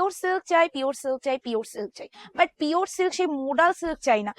Pure silk চাই pure silk চাই pure silk চাই বাট পিওর সিল্ক সেই মোডাল সিল্ক চাই না।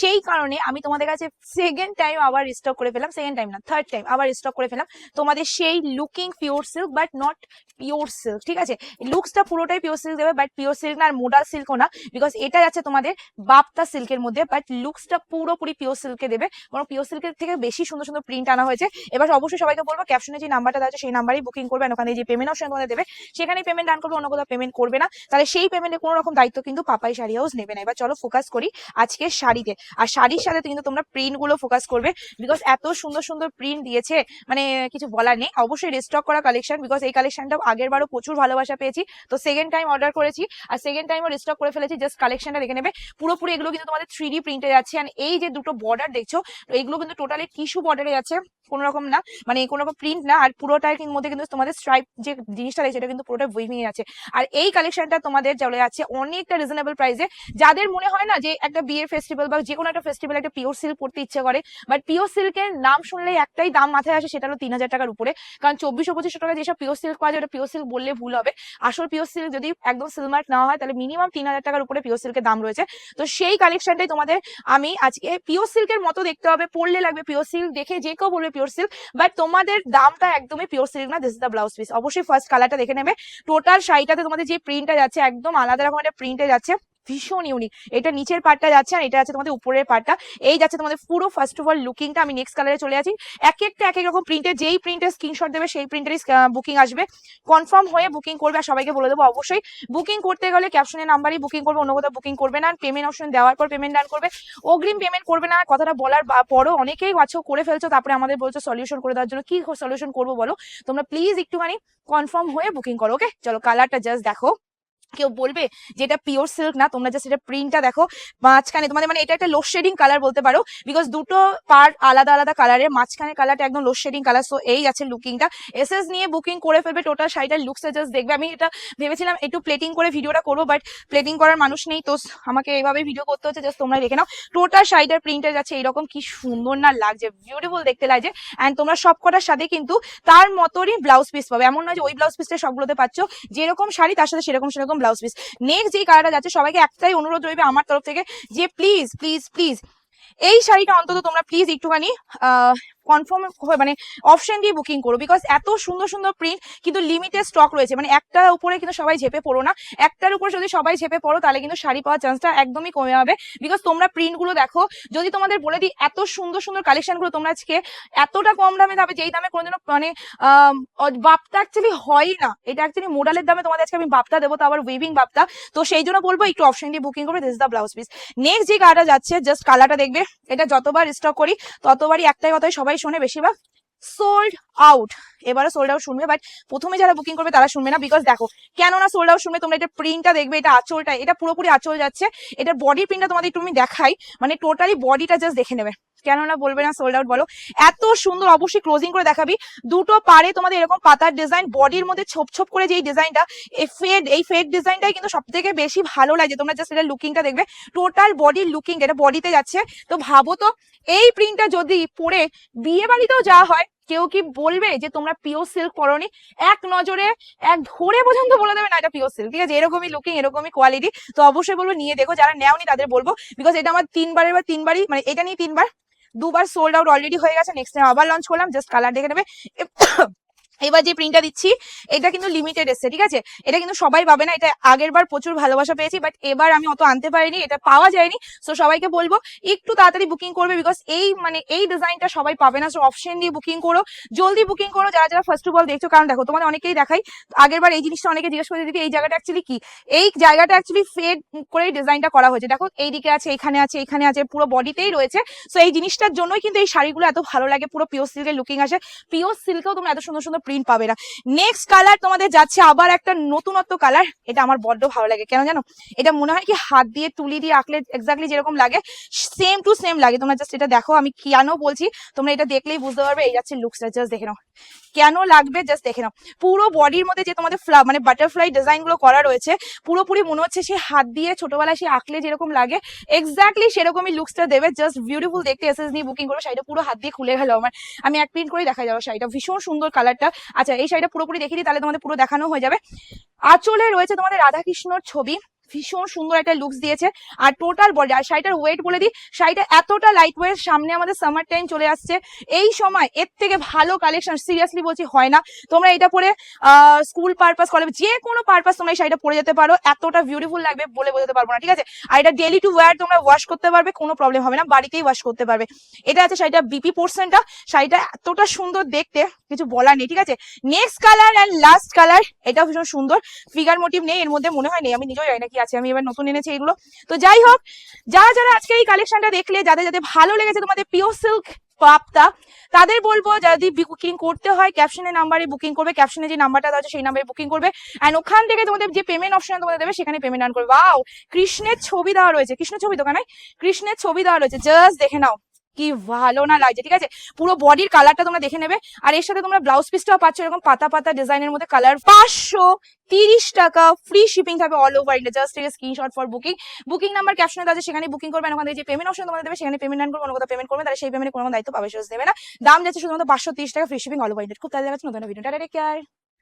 সেই কারণে আমি তোমাদের কাছে সেকেন্ড টাইম আবার স্টক করে ফেলাম সেকেন্ড টাইম না থার্ড টাইম আবার স্টক করে ফেলাম তোমাদের সেই looking pure silk but not pure silk ঠিক আছে? লুকসটা পুরোটাই পিওর সিল্ক দেবে বাট পিওর সিল্ক না আর মোডাল সিল্কও না বিকজ এটা যাচ্ছে তোমাদের বাপ্তা সিল্কের মধ্যে বাট লুকসটা পুরোপুরি পিওর সিল্কে দেবে। কারণ পিওর সিল্কের থেকে বেশি সুন্দর সুন্দর প্রিন্ট আনা হয়েছে। এবার অবশ্যই সবাইকে বলব ক্যাপশনে যে নাম্বারটা দেওয়া আছে, সেই নাম্বারেই বুকিং করবেন ওখানে যে পেমেন্ট অপশন তোমাদের দেবে, সেখানেই পেমেন্ট ডান করবে, অন্য কোথাও পেমেন্ট করবে না। তাহলে সেই পেমেন্টে কোনো রকম দায়িত্ব কিন্তু পাপাই শাড়ি হাউস নেবে না। এবার চলো ফোকাস করি আজকে শাড়িতে। আর শাড়ির সাথে কিন্তু তোমরা প্রিন্টগুলো ফোকাস করবে বিকজ এত সুন্দর সুন্দর প্রিন্ট দিয়েছে মানে কিছু বলার নেই। অবশ্যই রিস্টক করা কালেকশন বিকজ এই কালেকশনটা আগের বারও প্রচুর ভালোবাসা পেয়েছি। তো সেকেন্ড টাইম অর্ডার করেছি আর সেকেন্ড টাইমও রেস্টক করে ফেলেছি। জাস্ট কালেকশনটা দেখে নেবে। পুরোপুরি এগুলো কিন্তু তোমাদের থ্রি ডি প্রিন্টে যাচ্ছে। আর এই যে দুটো বর্ডার দেখছ এইগুলো কিন্তু টোটালি টিস্যু বর্ডারে যাচ্ছে। কোনো রকম না মানে কোনো রকম প্রিন্ট না। আর পুরোটার মধ্যে কিন্তু তোমাদের স্ট্রাইপ যে জিনিসটা রয়েছে, এটা কিন্তু পুরোটা উইভিং আছে আর এই কালেকশনটা তোমাদের চলে যাচ্ছে অনেকটা রিজনেবল প্রাইসে যাদের মনে হয় না যে একটা বিয়ের ফেস্টিভ্যাল বা যে কোনো একটা ফেস্টিভ্যাল একটা পিওর সিল্ক পড়তে ইচ্ছে করে বাট পিওর সিল্কের নাম শুনলেই একটাই দাম মাথায় আসে সেটা হলো তিন হাজার টাকার উপরে। কারণ চব্বিশশো, পঁচিশশো টাকা যেসব পিওর সিল্ক পাওয়া যায় পিওর সিল্ক বললে ভুল হবে। আসল পিওর সিল্ক যদি একদম সিলমার্ক না হয়, তাহলে মিনিমাম তিন হাজার টাকার উপরে পিওর সিল্কের দাম রয়েছে। তো সেই কালেকশনটাই তোমাদের আমি আজকে পিওর সিল্কের মতো দেখতে হবে পড়লে লাগবে পিওর সিল্ক দেখে যে কেউ বলবে পিওর সিল্ক বাট তোমাদের দামটা একদমই পিওর সিল্ক না this is the blouse piece অবশ্যই ফার্স্ট কালারটা দেখে নেবে। টোটাল শাড়িটাতে তোমাদের যে প্রিন্টটা যাচ্ছে একদম আলাদা রকম একটা প্রিন্টে যাচ্ছে। ভীষণ ইউনিক এটা নিচের পার্টটা যাচ্ছে আর এটা আছে তোমাদের উপরের পার্টটা এই যাচ্ছে তোমাদের পুরো ফার্স্ট অফ অল লুকিংটা আমি নেক্সট কালারে চলে আছি। এক একটা, এক এক রকম প্রিন্টের যেই প্রিন্টের স্ক্রিনশট দেবে, সেই প্রিন্টেরই বুকিং আসবে। কনফার্ম হয়ে বুকিং করবে আর সবাইকে বলে দেবো অবশ্যই। বুকিং করতে গেলে ক্যাপশনের নাম্বারই বুকিং করবে, অন্য কোথাও বুকিং করবে না। পেমেন্ট অপশন দেওয়ার পর পেমেন্ট ডান করবে। অগ্রিম পেমেন্ট করবে না। কথাটা বলার পরও অনেকেই আছো, করে ফেলছো, তারপরে আমাদের বলছো সলিউশন করে দেওয়ার জন্য। কি সলিউশন করব বলো? তোমরা প্লিজ একটুখানি কনফার্ম হয়ে বুকিং করো ওকে চলো কালারটা জাস্ট দেখো। কেউ বলবে যে এটা পিওর সিল্ক না, তোমরা জাস্ট এটা প্রিন্টটা দেখো। মাঝখানে তোমাদের মানে এটা একটা লো শেডিং কালার বলতে পারো বিকজ দুটো পার্ট আলাদা আলাদা কালারের মাঝখানে কালারটা একদম লো শেডিং কালার সো এই আছে লুকিংটা এসএস নিয়ে বুকিং করে ফেলবে টোটাল শাড়িটার লুকসে জাস্ট দেখবে। আমি এটা ভেবেছিলাম একটু প্লেটিং করে ভিডিওটা করব বাট প্লেটিং করার মানুষ নেই, তো আমাকে এইভাবে ভিডিও করতে হচ্ছে জাস্ট তোমরা দেখে নাও। টোটাল শাড়িটার প্রিন্টে যাচ্ছে এইরকম কি সুন্দর না লাগছে বিউটিফুল দেখতে লাগছে। অ্যান্ড তোমরা সব কটার সাথে কিন্তু তার মতনই ব্লাউজ পিস পাবে। এমন নয় যে ওই ব্লাউজ পিসটা সবগুলোতে পাচ্ছ, যেরকম শাড়ি তার সাথে সেরকম সেরকম ব্লাউজ পিস। নেক্সট যে কালারটা যাচ্ছে, সবাইকে একটাই অনুরোধ রইবে আমার তরফ থেকে যে প্লিজ প্লিজ প্লিজ এই শাড়িটা অন্তত তোমরা প্লিজ একটুখানি কনফার্ম মানে অপশন দিয়ে বুকিং করো বিকজ এত সুন্দর সুন্দর প্রিন্ট কিন্তু লিমিটেড স্টক রয়েছে। মানে একটা উপরে কিন্তু সবাই ঝেপে পড়ো না। একটার উপরে যদি সবাই ঝেপে পড়ো, তাহলে কিন্তু শাড়ি পাওয়ার চান্সটা একদমই কমে যাবে। বিকজ তোমরা প্রিন্টগুলো দেখো, যদি তোমাদের বলে দিই এত সুন্দর সুন্দর কালেকশনগুলো তোমরা আজকে এতটা কম দামে পাবে, যেই দামে কোনোদিনও মানে বাপ্তা অ্যাকচুয়ালি হয়ই না। এটা অ্যাকচুয়ালি মোডালের দামে তোমাদের আজকে আমি বাপটা দেবো তো আবার উইভিং বাপ্তা। তো সেই জন্য বলব, একটু অপশন দিয়ে বুকিং করবে this the blouse piece next যে কালারটা যাচ্ছে জাস্ট কালারটা দেখবে। এটা যতবার স্টক করি, ততবারই একটাই কথাই সবাই শোনে বেশিরভাগ সোল্ড আউট এবারে সোল্ড আউট শুনবে বাট প্রথমে যারা বুকিং করবে তারা শুনবে না বিকজ দেখো, কেননা সোল্ড আউট শুনবে, তোমরা এটা প্রিন্টটা দেখবে, এটা আঁচলটা, এটা পুরোপুরি আঁচল যাচ্ছে এটা বডি প্রিন্টটা তোমাদের একটু দেখাই মানে টোটালি বডিটা জাস্ট দেখে নেবে। কেন না বলবে না সোল্ড আউট বলো। এত সুন্দর অবশ্যই ক্লোজিং করে দেখাবি। দুটো পারে তোমাদের এরকম পাতার ডিজাইন বডির মধ্যে ছোপ ছোপ করে যে ডিজাইনটা এই ফেড এই ফেড ডিজাইনটাই কিন্তু সব থেকে বেশি ভালো লাগে। তোমরা জাস্ট এটা লুকিংটা দেখবে। টোটাল বডির লুকিং এটা বডিতে যাচ্ছে। তো ভাবো তো, এই প্রিন্টটা যদি পরে বিয়ে বাড়িতেও যাওয়া হয়, কেউ কি বলবে যে তোমরা পিওর সিল্ক পরনি? এক নজরে, এক ধরে পর্যন্ত বলে দেবে, না, এটা পিওর সিল্ক ঠিক আছে? এরকমই লুকিং এরকমই কোয়ালিটি তো অবশ্যই বলব, নিয়ে দেখো। যারা নেওনি তাদের বলব বিকজ এটা আমার তিনবারের বা তিনবারই মানে এটা নিয়ে তিনবার দুবার সোল্ড আউট অলরেডি হয়ে গেছে নেক্সট টাইম আবার লঞ্চ করলাম জাস্ট কালার দেখে নেবে। এবার যে প্রিন্টটা দিচ্ছি, এটা কিন্তু লিমিটেড এসছে, ঠিক আছে? এটা কিন্তু সবাই পাবে না, এটা আগের বার প্রচুর ভালোবাসা পেয়েছি বাট এবার আমি অত আনতে পারিনি, এটা পাওয়া যায়নি সো সবাইকে বলব, একটু তাড়াতাড়ি বুকিং করবে বিকজ এই মানে এই ডিজাইনটা সবাই পাবে না সো অপশন দিয়ে বুকিং করো, জলদি বুকিং করো, যারা যারা ফার্স্ট অফ অল দেখছ, কারণ দেখো, তোমাদের অনেকেই দেখাই, আগের বার এই জিনিসটা অনেকে জিজ্ঞেস করে, দিদি, এই জায়গাটা অ্যাকচুয়ালি কি? এই জায়গাটা অ্যাকচুয়ালি ফেড করে ডিজাইনটা করা হয়েছে, দেখো, এইদিকে আছে, এখানে আছে এখানে আছে, পুরো বডিতেই রয়েছে সো এই জিনিসটার জন্যই কিন্তু এই শাড়িগুলো এত ভালো লাগে, পুরো পিওর সিল্কের লুকিং আসে পিওর সিল্কেও তোমরা এত সুন্দর সুন্দর প্রিন্ট পাবে না। নেক্সট কালার তোমাদের যাচ্ছে আবার একটা নতুনত্ব কালার এটা আমার বড্ড ভালো লাগে। কেন জানো? এটা মনে হয় কি হাত দিয়ে, তুলি দিয়ে আঁকলে এক্স্যাক্টলি যেরকম লাগে সেম টু সেম লাগে। তোমরা জাস্ট এটা দেখো, আমি কেন বলছি, তোমরা এটা দেখলেই বুঝতে পারবে, এই যাচ্ছে লুকসটা জাস্ট দেখে নাও। কেন লাগবে? জাস্ট দেখে নাও। পুরো বডির মধ্যে যে তোমাদের ফ্লা মানে বাটারফ্লাই ডিজাইনগুলো করা রয়েছে, পুরোপুরি মনে হচ্ছে সে হাত দিয়ে ছোটবেলায় সে আঁকলে যেরকম লাগে এক্স্যাক্টলি সেরকমই লুকসটা দেবে। জাস্ট বিউটিফুল দেখতে এসএস নিয়ে বুকিং করো, শাড়িটা পুরো হাত দিয়ে খুলে গেল আমার। আমি এক প্রিন্ট করে দেখা যাব শাড়িটা। ভীষণ সুন্দর কালারটা আচ্ছা এই শাড়িটা পুরোপুরি দেখিয়ে দিই, তাহলে তোমাদের পুরো দেখানো হয়ে যাবে। আঁচলে রয়েছে তোমাদের রাধাকৃষ্ণর ছবি। ভীষণ সুন্দর একটা লুকস দিয়েছে। আর টোটাল বডি আর শাড়িটার ওয়েট বলে দিই, শাড়িটা এতটা লাইট ওয়েট সামনে আমাদের সামার টাইম চলে আসছে। এই সময় এর থেকে ভালো কালেকশন সিরিয়াসলি বলছি, হয় না। তোমরা এটা পরে স্কুল পারপাস কলেজ যে কোনো পারপাস তোমরা এই শাড়িটা পরে যেতে পারো। এতটা বিউটিফুল লাগবে বলে বোঝাতে পারব না, ঠিক আছে? আর এটা ডেলি টু ওয়্যার তোমরা ওয়াশ করতে পারবে, কোনো প্রবলেম হবে না, বাড়িতেই ওয়াশ করতে পারবে। এটা আছে শাড়িটা বিপি পোর্শনটা শাড়িটা এতটা সুন্দর দেখতে, কিছু বলার নেই, ঠিক আছে? Next colour and last colour এটা ভীষণ সুন্দর। ফিগার মোটিভ নেই, এর মধ্যে মনে হয় নেই, আমি নিজেও জানি না কি আছে, আমি এবার নতুন এনেছি এগুলো তো যাই হোক, যারা যারা আজকে এই কালেকশনটা দেখলে, যাদের যাদের ভালো লেগেছে, তোমাদের পিওর সিল্ক পাপটা, তাদের বলব, যদি বুকিং করতে হয় ক্যাপশনে নাম্বারে বুকিং করবে ক্যাপশনে যে নাম্বারটা দেওয়া সেই নাম্বারে বুকিং করবে। অ্যান্ড ওখান থেকে তোমাদের যে পেমেন্ট অপশন তোমাদের দেবে, সেখানে পেমেন্ট আন করবে। ওয়াও কৃষ্ণের ছবি দেওয়া রয়েছে কৃষ্ণ ছবি দোকানে, কৃষ্ণের ছবি দেওয়া রয়েছে। জাস্ট দেখে নাও। কি ভালো না লাগছে, ঠিক আছে? পুরো বডির কালারটা তোমরা দেখে নেবে। আর এর সাথে তোমরা ব্লাউজ পিসটাও পাচ্ছ, এরকম পাতা পাতা ডিজাইনের মধ্যে কালার পাঁচশো তিরিশ টাকা ফ্রি শিপিং থাকবে অল ওভার ইন্ডিয়া জাস্ট থেকে screenshot for booking booking number ক্যাপশনে আছে সেখানে বুকিং করবেন ওখান থেকে যে পেমেন্ট অপশন তোমাদের দেবে, সেখানে পেমেন্ট আন করবে কোনো কথা পেমেন্ট করবে, তাহলে সেই পেমেন্ট কোনো দায়িত্ব পাবে দেবে না। দাম যাচ্ছে শুধুমাত্র পাঁচশো তিরিশ টাকা free shipping all over India খুব তাদের দেখাচ্ছে নতুন ভিডিও টেক কেয়ার